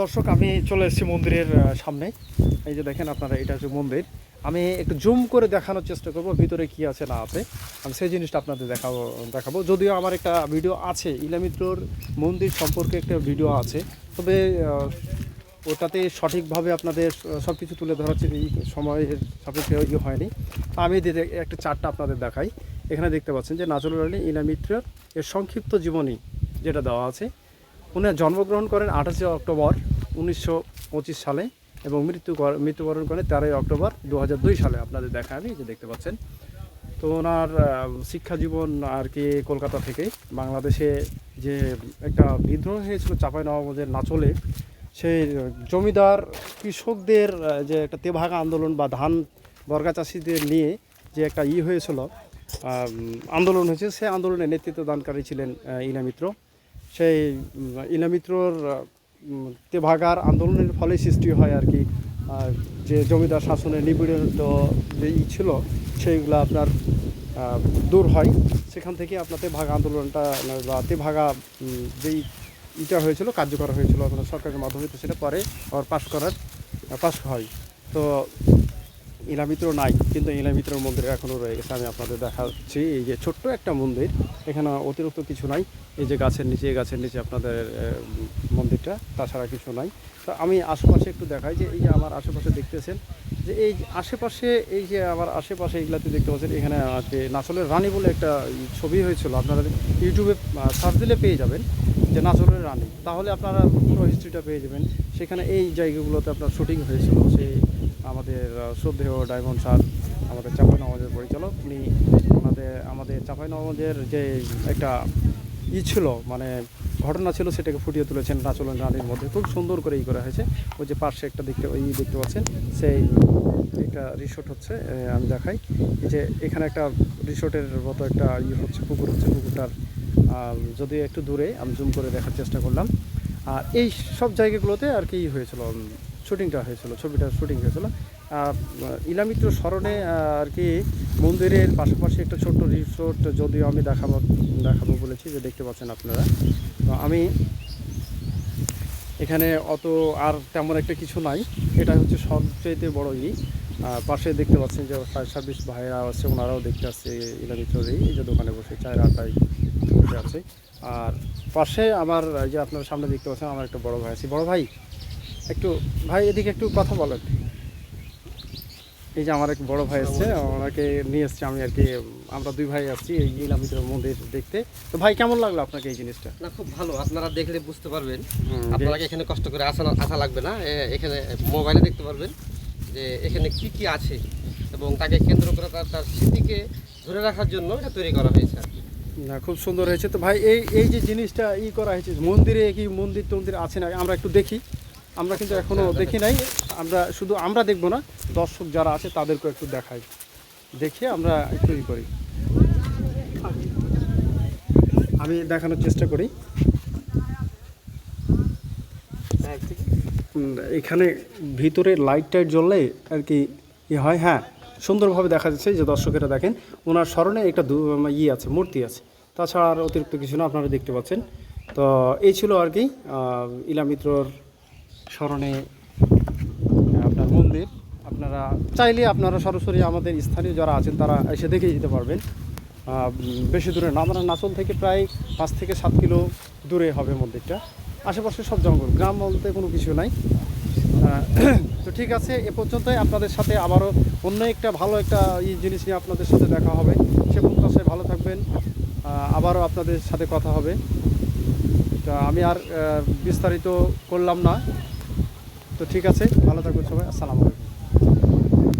দর্শক, আমি চলে এসেছি মন্দিরের সামনে। এই যে দেখেন আপনারা, এটা হচ্ছে মন্দির। আমি একটু জুম করে দেখানোর চেষ্টা করব, ভিতরে কি আছে, না আছে। আমি সেই জিনিসটা আপনাদের দেখাবো দেখাবো। যদিও আমার একটা ভিডিও আছে ইলামিত্রর মন্দির সম্পর্কে একটা ভিডিও আছে। তবে ওটাতে সঠিকভাবে আপনাদের সব কিছু তুলে ধরার সময়ের সাপেক্ষে ইয়ে হয়নি। আমি একটা চারটা আপনাদের দেখাই। এখানে দেখতে পাচ্ছেন যে নাচুরুল আলী ইলামিত্রর এর সংক্ষিপ্ত জীবনী যেটা দেওয়া আছে। উনি জন্মগ্রহণ করেন আঠাশে অক্টোবর উনিশশো পঁচিশ সালে এবং মৃত্যু মৃত্যুবরণ করেন তেরোই অক্টোবর দু হাজার দুই সালে। আপনাদের দেখা আমি যে দেখতে পাচ্ছেন। তো ওনার শিক্ষা জীবন আর কি কলকাতা থেকে বাংলাদেশে যে একটা বিদ্রোহ হয়েছিল চাপাই নবাবদের নাচলে, সেই জমিদার কৃষকদের যে একটা তেভাগা আন্দোলন বা ধান বর্গা চাষিদের নিয়ে যে একটা ই হয়েছিল আন্দোলন হয়েছে, সে আন্দোলনে নেতৃত্ব দানকারী ছিলেন ইনা মিত্র সেই উম, ইনামিত্রর তেভাগার আন্দোলনের ফলে সৃষ্টি হয় আর কি। যে জমিদার শাসনের নিপীড়িত যে ই ছিল সেইগুলো আপনার দূর হয়। সেখান থেকে আপনার তেভাগা আন্দোলনটা বা তেভাগা যেই ইটা হয়েছিল কার্যকর হয়েছিল আপনার সরকারের মাধ্যমে তো সেটা পরে আবার পাশ করার পাশ হয়। তো ইলামিত্র নাই, কিন্তু ইলামিত্রর মন্দির এখনও রয়ে গেছে, আমি আপনাদের দেখাচ্ছি। এই যে ছোট্ট একটা মন্দির, এখানে অতিরিক্ত কিছু নাই। এই যে গাছের নিচে গাছের নিচে আপনাদের মন্দিরটা, তাছাড়া কিছু নাই। তো আমি আশেপাশে একটু দেখাই যে এই যে আমার আশেপাশে দেখতেছেন, যে এই আশেপাশে, এই যে আমার আশেপাশে এইগুলাতে দেখতে পাচ্ছেন, এখানে আছে নাচলের রানী বলে একটা ছবি হয়েছিল। আপনারা ইউটিউবে সার্চ দিলে পেয়ে যাবেন যে নাচলের রানী। তাহলে আপনারা পুরো হিস্ট্রিটা পেয়ে যাবেন। সেখানে এই জায়গাগুলোতে আপনার শুটিং হয়েছিল, সেই আমাদের শ্রদ্ধেয় ডায়মন্ড স্যার, আমাদের চাপাই নবাজের পরিচালক, উনি আমাদের আমাদের চাপাই নবাজের যে একটা ই ছিল মানে ঘটনা ছিল, সেটাকে ফুটিয়ে তুলেছেন নাচলন রানীর মধ্যে। খুব সুন্দর করে ই করা হয়েছে। ওই যে পাশে একটা দেখতে, ওই দেখতে পাচ্ছেন, সেই একটা রিসোর্ট হচ্ছে আমি দেখাই। এই যে এখানে একটা রিসোর্টের মতো একটা ই হচ্ছে, পুকুর হচ্ছে, পুকুরটার যদিও একটু দূরে, আমি জুম করে দেখার চেষ্টা করলাম। আর এই সব জায়গাগুলোতে আর কি হয়েছিল শুটিংটা হয়েছিল, ছবিটা শুটিং হয়েছিল। ইলামিত্র স্মরণে আর কি মন্দিরের পাশাপাশি একটা ছোট্ট রিসোর্ট যদিও আমি দেখাবো দেখাবো বলেছি যে দেখতে পাচ্ছেন আপনারা। তো আমি এখানে অত আর তেমন একটা কিছু নাই। এটা হচ্ছে সবচেয়ে বড় ই। পাশে দেখতে পাচ্ছেন যে ফায়ার সার্ভিস ভাইরা আছে, ওনারাও দেখতে আসছে ইলামিত্রর এই যে দোকানে বসে, চায়ের আটাই আছে। আর পাশে আমার যে আপনার সামনে দেখতে পাচ্ছেন, আমার একটা বড় ভাই আছে। বড় ভাই একটু ভাই এদিকে একটু কথা বলেন। এই যে আমার এক বড় ভাই এসছে ওনাকে নিয়ে এসছি আমি আর কি আমরা দুই ভাই আসছি এই ইলামিত্র মন্দির দেখতে। তো ভাই কেমন লাগল আপনাকে এই জিনিসটা? না খুব ভালো। আপনারা দেখলে বুঝতে পারবেন। যে- এখানে কষ্ট করে আসা আসা লাগবে না? এখানে মোবাইলে দেখতে পারবেন যে এখানে কি কি আছে এবং তাকে কেন্দ্র করে তার তার স্মৃতিকে ধরে রাখার জন্য এটা তৈরি করা হয়েছে আর কি। না খুব সুন্দর হয়েছে। তো ভাই এই এই যে জিনিসটা ই করা হয়েছে মন্দিরে কি মন্দির টন্দির আছে না? আমরা একটু দেখি। আমরা কিন্তু এখনও দেখি নাই। আমরা শুধু আমরা দেখব না দর্শক যারা আছে তাদেরকেও একটু দেখাই। দেখে আমরা একটু ই করি। আমি দেখানোর চেষ্টা করি। এখানে ভিতরে লাইট টাইট জ্বললে আর কি ই হয়। হ্যাঁ সুন্দরভাবে দেখা যাচ্ছে যে দর্শকেরা দেখেন ওনার স্মরণে একটা ইয়ে আছে মূর্তি আছে। তাছাড়া আর অতিরিক্ত কিছু না আপনারা দেখতে পাচ্ছেন। তো এই ছিল আর কি ইলামিত্রর স্মরণে আপনার মন্দির। আপনারা চাইলে আপনারা সরাসরি আমাদের স্থানীয় যারা আছেন, তারা এসে দেখে যেতে পারবেন। বেশি দূরে না, আমরা নাচল থেকে প্রায় পাঁচ থেকে সাত কিলো দূরে হবে মন্দিরটা। আশেপাশে সব জঙ্গল, গ্রাম বলতে কোনো কিছু নাই। তো ঠিক আছে, এ পর্যন্তই আপনাদের সাথে আবারও অন্য একটা ভালো একটা ই জিনিস নিয়ে আপনাদের সাথে দেখা হবে। সে পর্যন্ত ভালো থাকবেন। আবারও আপনাদের সাথে কথা হবে। তা আমি আর বিস্তারিত করলাম না। তো ঠিক আছে ভালো থাকবেন সবাই আসসালামু আলাইকুম।